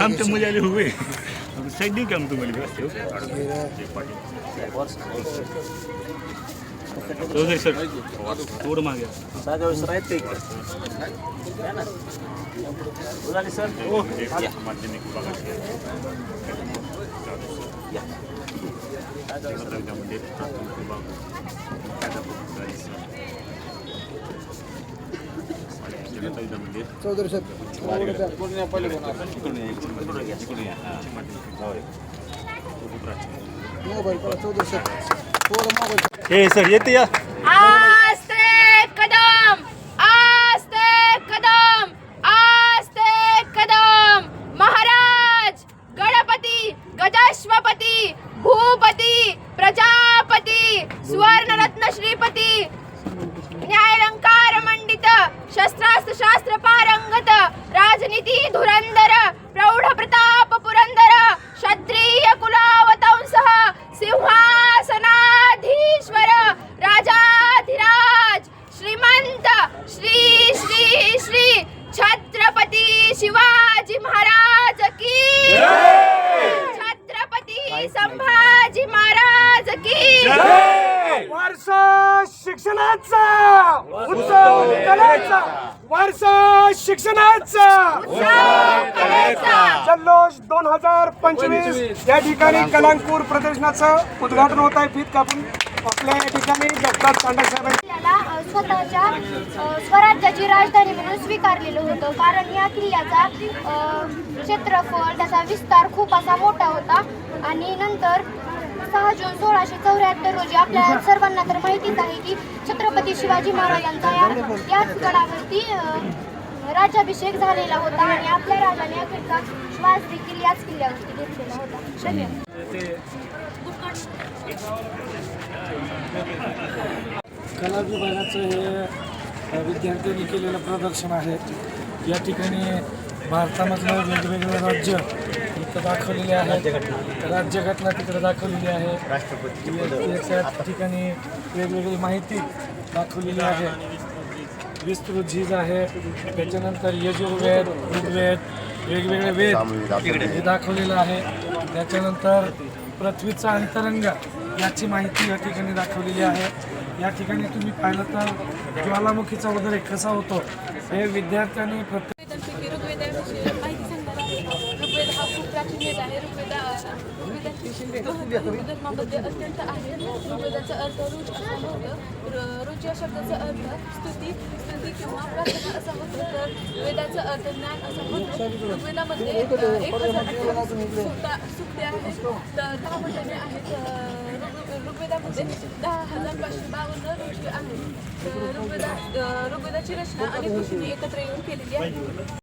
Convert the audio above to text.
आमच्या मुलाले हुए साईड देऊ की त तुम्हाला सर थोडं मागे. सर या. हे सर येते या. आस्ते कदम आस्ते कदम आस्ते कदम. महाराज गणपती गजाश्वपती भूपती प्रजापती सुवर्णरत्न श्रीपती न्यायलंकार मंडित शास्त्र राजनीती धुरंधर प्रौढ प्रताप पुरंदर क्षत्रिय कुलावतंस सिंहासनाधीश्वर राजाधिराज श्रीमंत श्री श्री श्री छत्रपती शिवाजी महाराज की छत्रपती संभाजी महाराज की वारसा शिक्षणाचा उत्सव कलेचा वारसा शिक्षणाचा. जल्लोष दोन हजार पंचवीस या ठिकाणी कलांकूर प्रदर्शनाचं उद्घाटन होत आहे. फीत कापून आपल्या या ठिकाणी दत्तात तांडे साहेब स्वतःच्या स्वराज्याची राजधानी म्हणून स्वीकारलेलं होतं. कारण या किल्ल्याचा क्षेत्रफळ त्याचा विस्तार खूप असा मोठा होता. आणि नंतर सहा जून सोळाशे चौऱ्याहत्तर रोजी आपल्या सर्वांना तर माहितीच आहे की छत्रपती शिवाजी महाराजांचा या याच गडावरती राज्याभिषेक झालेला होता आणि आपल्या राजाने अखेरचा श्वास देखील याच किल्ल्यावरती घेतलेला होता. कला विभागाचं हे विद्यार्थ्यांनी केलेलं प्रदर्शन आहे. या ठिकाणी भारतामधलं वेगवेगळं राज्य इथं दाखवलेले आहेत राज्यघटना तिकडे दाखवलेली आहे. राष्ट्रपती ठिकाणी वेगवेगळी माहिती दाखवलेली आहे. विस्तृत झीज आहे. त्याच्यानंतर यजुर्वेद ऋग्वेद वेगवेगळे वेद हे दाखवलेलं आहे. त्याच्यानंतर पृथ्वीचा अंतरंग याची माहिती या ठिकाणी दाखवलेली आहे. या ठिकाणी तुम्ही पाहिलं तर ज्वालामुखीचा उद्रेक कसा होतो हे विद्यार्थ्यांनी प्रत्येक वेदांपैकी ऋग्वेदाविषयी माहिती सांगणार आहे ऋग्वेद हा खूप प्राचीन वेद आहे ऋग्वेदा धर्मामध्ये अत्यंत आहे ऋग्वेदाचा अर्थ रुच असा होतो र- रुच या शब्दाचा अर्थ स्तुती स्तुती किंवा प्रार्थना असा होतो तर वेदाचा अर्थ ज्ञान असा होतो ऋग्वेदामध्ये एक हजार अठ्ठावीस सुक्ता आहेत तर दहा मंडळे आहेत अ, ऋग्वेदामध्ये दहा हजार पाचशे बावन्न ऋषी आहेत ऋग्वेदा ऋग्वेदाची रचना आणि ऋषींनी एकत्र येऊन केलेली आहे.